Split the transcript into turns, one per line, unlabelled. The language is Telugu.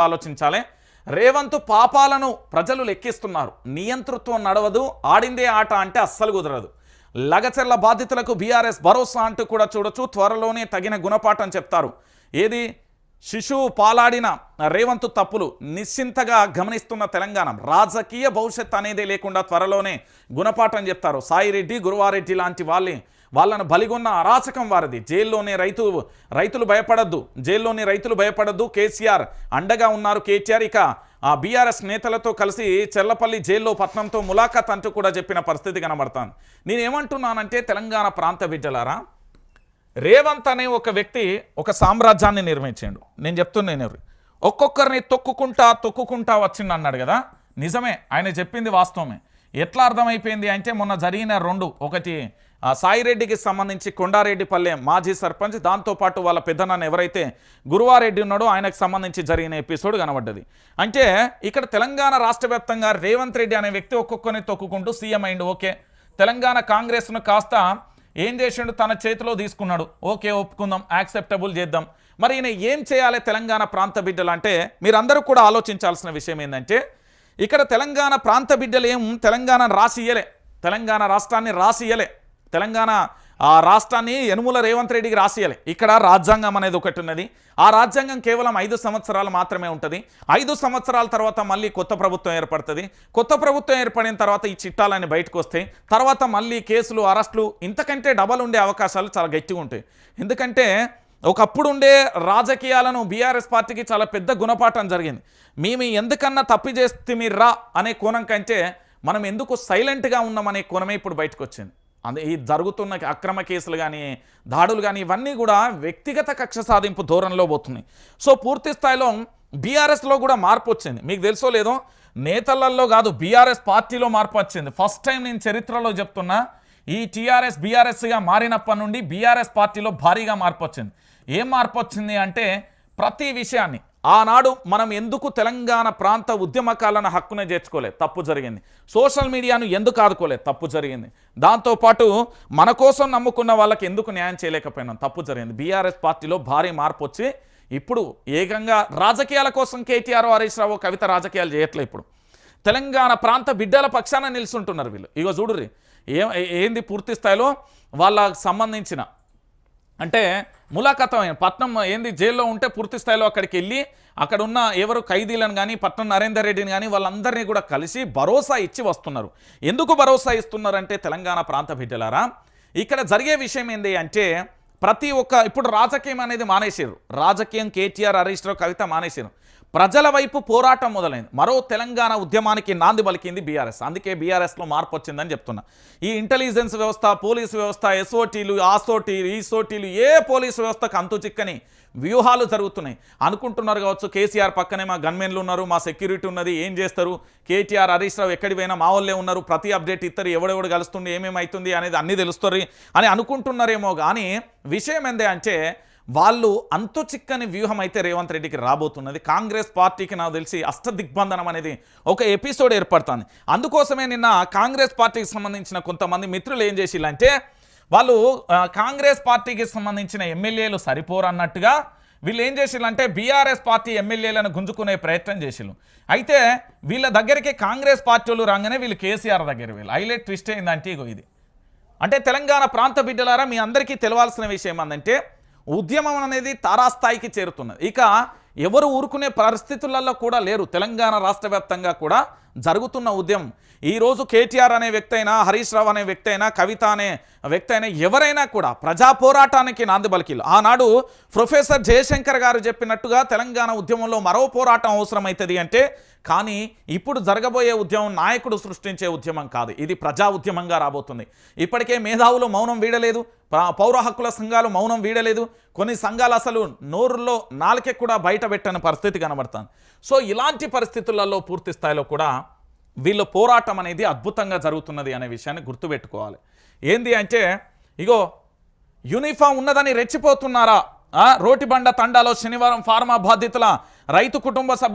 ఆలోచించాలి. రేవంత్ పాపాలను ప్రజలు లెక్కిస్తున్నారు. నియంతృత్వం నడవదు ఆడిందే ఆట అంటే అస్సలు కుదరదు. లగచెర్ల బాధితులకు బీఆర్ఎస్ భరోసా అంటూ కూడా చూడొచ్చు త్వరలోనే తగిన గుణపాఠం చెప్తారు. ఏది? శిశువు పాలాడిన రేవంత్ తప్పులు నిశ్చింతగా గమనిస్తున్న తెలంగాణ. రాజకీయ భవిష్యత్ అనేది లేకుండా త్వరలోనే గుణపాఠం చెప్తారు. సాయిరెడ్డి గురువారెడ్డి లాంటి వాళ్ళని వాళ్ళను బలిగొన్న అరాచకం వారిది. జైల్లోనే రైతు రైతులు భయపడద్దు. జైల్లోని రైతులు భయపడద్దు. కేసీఆర్ అండగా ఉన్నారు. కేటీఆర్ ఇక ఆ బీఆర్ఎస్ నేతలతో కలిసి చెల్లపల్లి జైల్లో పట్నంతో ములాఖాత్ అంటూ కూడా చెప్పిన పరిస్థితి కనబడతాను నేనేమంటున్నానంటే తెలంగాణ ప్రాంత బిడ్డలారా రేవంత్ అనే ఒక వ్యక్తి ఒక సామ్రాజ్యాన్ని నిర్మించాడు. నేను చెప్తున్నాను ఒక్కొక్కరిని తొక్కుకుంటా తొక్కుకుంటా వచ్చిండు అన్నాడు కదా. నిజమే ఆయన చెప్పింది వాస్తవమే. ఎట్లా అర్థమైపోయింది అంటే మొన్న జరిగిన రెండు ఒకటి సాయిరెడ్డికి సంబంధించి కొండారెడ్డిపల్లె మాజీ సర్పంచ్ దాంతోపాటు వాళ్ళ పెద్దనాన్న ఎవరైతే గురువారెడ్డి ఉన్నాడో ఆయనకు సంబంధించి జరిగిన ఎపిసోడ్ కనబడ్డది. అంటే ఇక్కడ తెలంగాణ రాష్ట్ర వ్యాప్తంగా రేవంత్ రెడ్డి అనే వ్యక్తి ఒక్కొక్కరిని తొక్కుకుంటూ సీఎం అయిండు. ఓకే. తెలంగాణ కాంగ్రెస్ను కాస్త ఏం చేసిండు? తన చేతిలో తీసుకున్నాడు. ఓకే ఒప్పుకుందాం యాక్సెప్టబుల్ చేద్దాం. మరి ఈయన ఏం చేయాలి తెలంగాణ ప్రాంత బిడ్డలు అంటే మీరందరూ కూడా ఆలోచించాల్సిన విషయం ఏంటంటే ఇక్కడ తెలంగాణ ప్రాంత బిడ్డలు ఏం తెలంగాణ రాసియలే తెలంగాణ రాష్ట్రాన్ని రాసియ్యలే. తెలంగాణ ఆ రాష్ట్రాన్ని యనుముల రేవంత్ రెడ్డికి రాసియాలి. ఇక్కడ రాజ్యాంగం అనేది ఒకటి ఉన్నది. ఆ రాజ్యాంగం కేవలం ఐదు సంవత్సరాలు మాత్రమే ఉంటుంది. ఐదు సంవత్సరాల తర్వాత మళ్ళీ కొత్త ప్రభుత్వం ఏర్పడుతుంది. కొత్త ప్రభుత్వం ఏర్పడిన తర్వాత ఈ చిట్టాలన్నీ బయటకు వస్తాయి. తర్వాత మళ్ళీ కేసులు అరెస్టులు ఇంతకంటే డబల్ ఉండే అవకాశాలు చాలా గట్టిగా ఉంటాయి. ఎందుకంటే ఒకప్పుడు ఉండే రాజకీయాలను బీఆర్ఎస్ పార్టీకి చాలా పెద్ద గుణపాఠం జరిగింది. మేము ఎందుకన్నా తప్పి చేస్తే మీరు రా అనే కోణం కంటే మనం ఎందుకు సైలెంట్గా ఉన్నామనే కోణమే ఇప్పుడు బయటకు వచ్చింది. అందు ఈ జరుగుతున్న అక్రమ కేసులు కానీ దాడులు కానీ ఇవన్నీ కూడా వ్యక్తిగత కక్ష సాధింపు ధోరణిలో పోతున్నాయి. సో పూర్తి స్థాయిలో బీఆర్ఎస్లో కూడా మార్పు వచ్చింది. మీకు తెలుసో లేదో? నేతలలో కాదు బీఆర్ఎస్ పార్టీలో మార్పు వచ్చింది. ఫస్ట్ టైం నేను చరిత్రలో చెప్తున్నా ఈ టీఆర్ఎస్ బీఆర్ఎస్గా మారినప్పటి నుండి బీఆర్ఎస్ పార్టీలో భారీగా మార్పు వచ్చింది. ఏం మార్పు వచ్చింది అంటే ప్రతి విషయాన్ని ఆనాడు మనం ఎందుకు తెలంగాణ ప్రాంత ఉద్యమకాలను హక్కునే చేర్చుకోలేదు? తప్పు జరిగింది. సోషల్ మీడియాను ఎందుకు ఆదుకోలేదు? తప్పు జరిగింది. దాంతోపాటు మన కోసం నమ్ముకున్న వాళ్ళకి ఎందుకు న్యాయం చేయలేకపోయినాం? తప్పు జరిగింది. బీఆర్ఎస్ పార్టీలో భారీ మార్పు వచ్చి ఇప్పుడు ఏకంగా రాజకీయాల కోసం కేటీఆర్ హరీష్ రావు కవిత రాజకీయాలు చేయట్లే ఇప్పుడు. తెలంగాణ ప్రాంత బిడ్డల పక్షాన నిలుస్తుంటున్నారు వీళ్ళు. ఇగో చూడుర్రి. ఏ ఏంది పూర్తి స్థాయిలో వాళ్ళకు సంబంధించిన అంటే ములాఖాతం పట్నం ఏంది? జైల్లో ఉంటే పూర్తి స్థాయిలో అక్కడికి వెళ్ళి అక్కడ ఉన్న ఎవరు ఖైదీలను కానీ పట్నం నరేందర్ రెడ్డిని కానీ వాళ్ళందరినీ కూడా కలిసి భరోసా ఇచ్చి వస్తున్నారు. ఎందుకు భరోసా ఇస్తున్నారంటే తెలంగాణ ప్రాంత బిడ్డలారా ఇక్కడ జరిగే విషయం ఏంది అంటే ప్రతి ఒక్క ఇప్పుడు రాజకీయం అనేది మానేసారు రాజకీయం కేటీఆర్ హరీష్ రావు కవిత మానేసారు ప్రజల వైపు పోరాటం మొదలైంది. మరో తెలంగాణ ఉద్యమానికి నాంది పలికింది బీఆర్ఎస్. అందుకే బీఆర్ఎస్లో మార్పు వచ్చిందని చెప్తున్నా. ఈ ఇంటెలిజెన్స్ వ్యవస్థ పోలీసు వ్యవస్థ ఎస్ఓటీలు ఆసోటీలు ఈసోటీలు ఏ పోలీసు వ్యవస్థకు అంతు చిక్కని వ్యూహాలు జరుగుతున్నాయి. అనుకుంటున్నారు కావచ్చు కేసీఆర్ పక్కనే మా గన్మెన్లు ఉన్నారు మా సెక్యూరిటీ ఉన్నది ఏం చేస్తారు? కేటీఆర్ హరీష్ రావు ఎక్కడి పోయినా మా వాళ్ళే ఉన్నారు ప్రతి అప్డేట్ ఇస్తారు ఎవడెవడు కలుస్తుంది ఏమేమి అవుతుంది అనేది అన్నీ తెలుస్తుంది అని అనుకుంటున్నారేమో కానీ విషయం ఏందే అంటే వాళ్ళు అంతు చిక్కని వ్యూహం అయితే రేవంత్ రెడ్డికి రాబోతున్నది. కాంగ్రెస్ పార్టీకి నాకు తెలిసి అష్టదిగ్బంధనం అనేది ఒక ఎపిసోడ్ ఏర్పడుతుంది. అందుకోసమే నిన్న కాంగ్రెస్ పార్టీకి సంబంధించిన కొంతమంది మిత్రులు ఏం చేసిల్లంటే వాళ్ళు కాంగ్రెస్ పార్టీకి సంబంధించిన ఎమ్మెల్యేలు సరిపోరు అన్నట్టుగా వీళ్ళు ఏం చేసిల్లంటే బీఆర్ఎస్ పార్టీ ఎమ్మెల్యేలను గుంజుకునే ప్రయత్నం చేసిల్లు అయితే వీళ్ళ దగ్గరికి కాంగ్రెస్ పార్టీలు రాగానే వీళ్ళు కేసీఆర్ దగ్గర వీళ్ళు హైలైట్ ట్విస్ట్ ఏంటంటే ఇగో ఇది. అంటే తెలంగాణ ప్రాంత బిడ్డలారా మీ అందరికీ తెలవాల్సిన విషయం ఏంటంటే ఉద్యమం అనేది తారాస్థాయికి చేరుతున్నది. ఇక ఎవరు ఊరుకునే పరిస్థితులలో కూడా లేరు. తెలంగాణ రాష్ట్ర వ్యాప్తంగా కూడా జరుగుతున్న ఉద్యమం. ఈరోజు కేటీఆర్ అనే వ్యక్తి అయినా హరీష్ రావు అనే వ్యక్తి అయినా కవిత అనే వ్యక్తి అయినా ఎవరైనా కూడా ప్రజా పోరాటానికి నాంది పలికిలు ఆనాడు ప్రొఫెసర్ జయశంకర్ గారు చెప్పినట్టుగా తెలంగాణ ఉద్యమంలో మరో పోరాటం అవసరమవుతుంది అంటే కానీ ఇప్పుడు జరగబోయే ఉద్యమం నాయకుడు సృష్టించే ఉద్యమం కాదు. ఇది ప్రజా ఉద్యమంగా రాబోతుంది. ఇప్పటికే మేధావులు మౌనం వీడలేదు పౌర హక్కుల సంఘాలు మౌనం వీడలేదు కొన్ని సంఘాలు అసలు నోరులో నాలుకే కూడా బయట పెట్టని పరిస్థితి కనబడుతుంది. సో ఇలాంటి పరిస్థితులలో పూర్తి స్థాయిలో కూడా వీళ్ళ పోరాటం అనేది అద్భుతంగా జరుగుతున్నది అనే విషయాన్ని గుర్తుపెట్టుకోవాలి. ఏంది అంటే ఇగో యూనిఫామ్ ఉన్నదని రెచ్చిపోతున్నారా? ఆ, రోటిబండ తండాలో శనివారం ఫార్మా బాధితుల రైతు కుటుంబ సభ్యులు